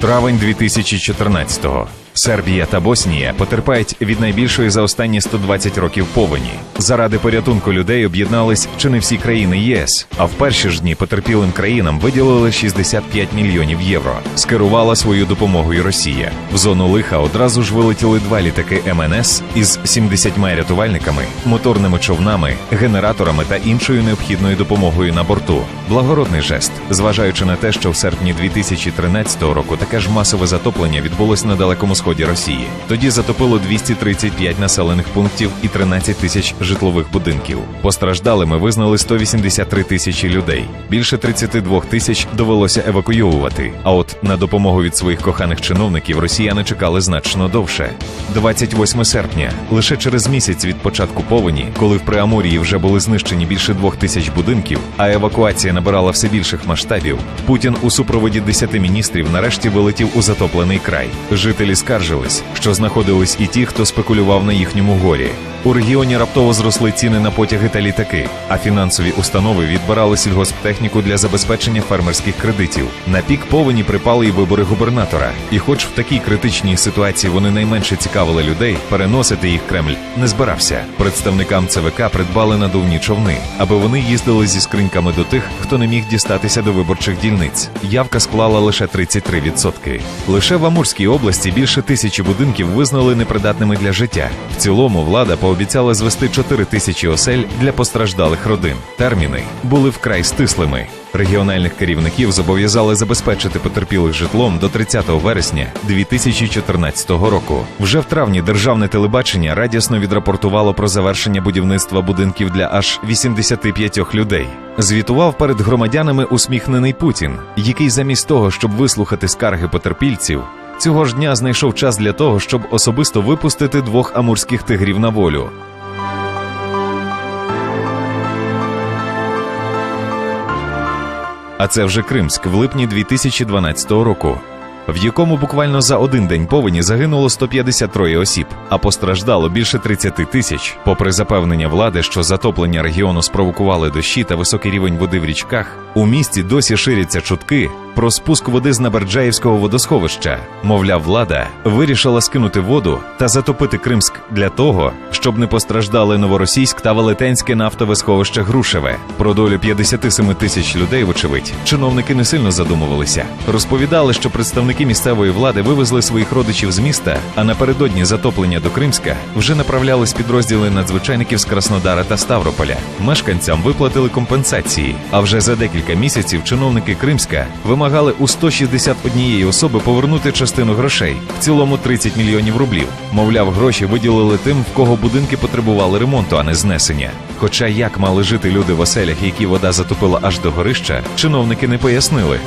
Травень 2014-го. Сербія та Боснія потерпають від найбільшої за останні 120 років повені. Заради порятунку людей об'єднались чи не всі країни єС. А в перші ж дні потерпілим країнам виділили 65 мільйонів євро. Скерувала свою допомогою Росія. В зону лиха одразу ж вилетіли два літаки МНС із 70 рятувальниками, моторними човнами, генераторами та іншою необхідною допомогою на борту. Благородний жест, зважаючи на те, що в серпні 2013 року таке ж масове затоплення відбулось на далекому сході Росії. Тоді затопило 235 населених пунктів і 13 тисяч житлових будинків. Постраждалими визнали 183 тисячі людей. Більше 32 тисяч довелося евакуйовувати. А от на допомогу від своїх коханих чиновників росіяни чекали значно довше. 28 серпня, лише через місяць від початку повені, коли в Преамурії вже були знищені більше двох тисяч будинків, а евакуація набирала все більших масштабів. Путін у супроводі 10 міністрів нарешті вилетів у затоплений край. Жителі скаржились, що знаходились і ті, хто спекулював на їхньому горі. У регіоні раптово зросли ціни на потяги та літаки, а фінансові установи відбирали сільгосптехніку для забезпечення фермерських кредитів. На пік повені припали й вибори губернатора. І, хоч в такій критичній ситуації вони найменше цікавили людей, переносити їх Кремль не збирався. Представникам ЦВК придбали надувні човни, аби вони їздили зі скриньками до тих, хто не міг дістатися до виборчих дільниць. Явка склала лише 33%. Лише в Амурській області більше тисячі будинків визнали непридатними для життя. В цілому влада пообіцяла звести 4 тисячі осель для постраждалих родин. Терміни були вкрай стислими. Регіональних керівників зобов'язали забезпечити потерпілих житлом до 30 вересня 2014 року. Вже в травні державне телебачення радісно відрапортувало про завершення будівництва будинків для аж 85 людей. Звітував перед громадянами усміхнений Путін, який замість того, щоб вислухати скарги потерпільців, цього ж дня знайшов час для того, щоб особисто випустити двох амурських тигрів на волю. А це вже Кримськ в липні 2012 року, в якому буквально за один день повені загинуло 153 осіб, а постраждало більше 30 тисяч. Попри запевнення влади, що затоплення регіону спровокували дощі та високий рівень води в річках, у місті досі ширяться чутки про спуск води з Наберджаївського водосховища. Мовляв, влада вирішила скинути воду та затопити Кримськ для того, щоб не постраждали новоросійськ та велетенське нафтове сховище Грушеве. Про долю 57 тисяч людей, вочевидь, чиновники не сильно задумувалися. Розповідали, що представники місцевої влади вивезли своїх родичів з міста, а напередодні затоплення до Кримська вже направлялись підрозділи надзвичайників з Краснодара та Ставрополя. Мешканцям виплатили компенсації. А вже за декілька місяців чиновники Кримська вимагали у 161 особи повернути частину грошей, в цілому 30 мільйонів рублів. Мовляв, гроші виділили тим, в кого будинки потребували ремонту, а не знесення. Хоча як мали жити люди в оселях, які вода затопила аж до горища, чиновники не пояснили.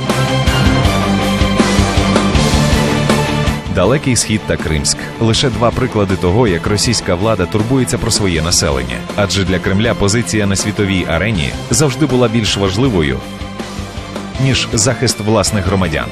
Далекий схід та Кримськ лише два приклади того, як російська влада турбується про своє населення. Адже для Кремля позиція на світовій арені завжди була більш важливою ніж захист власних громадян.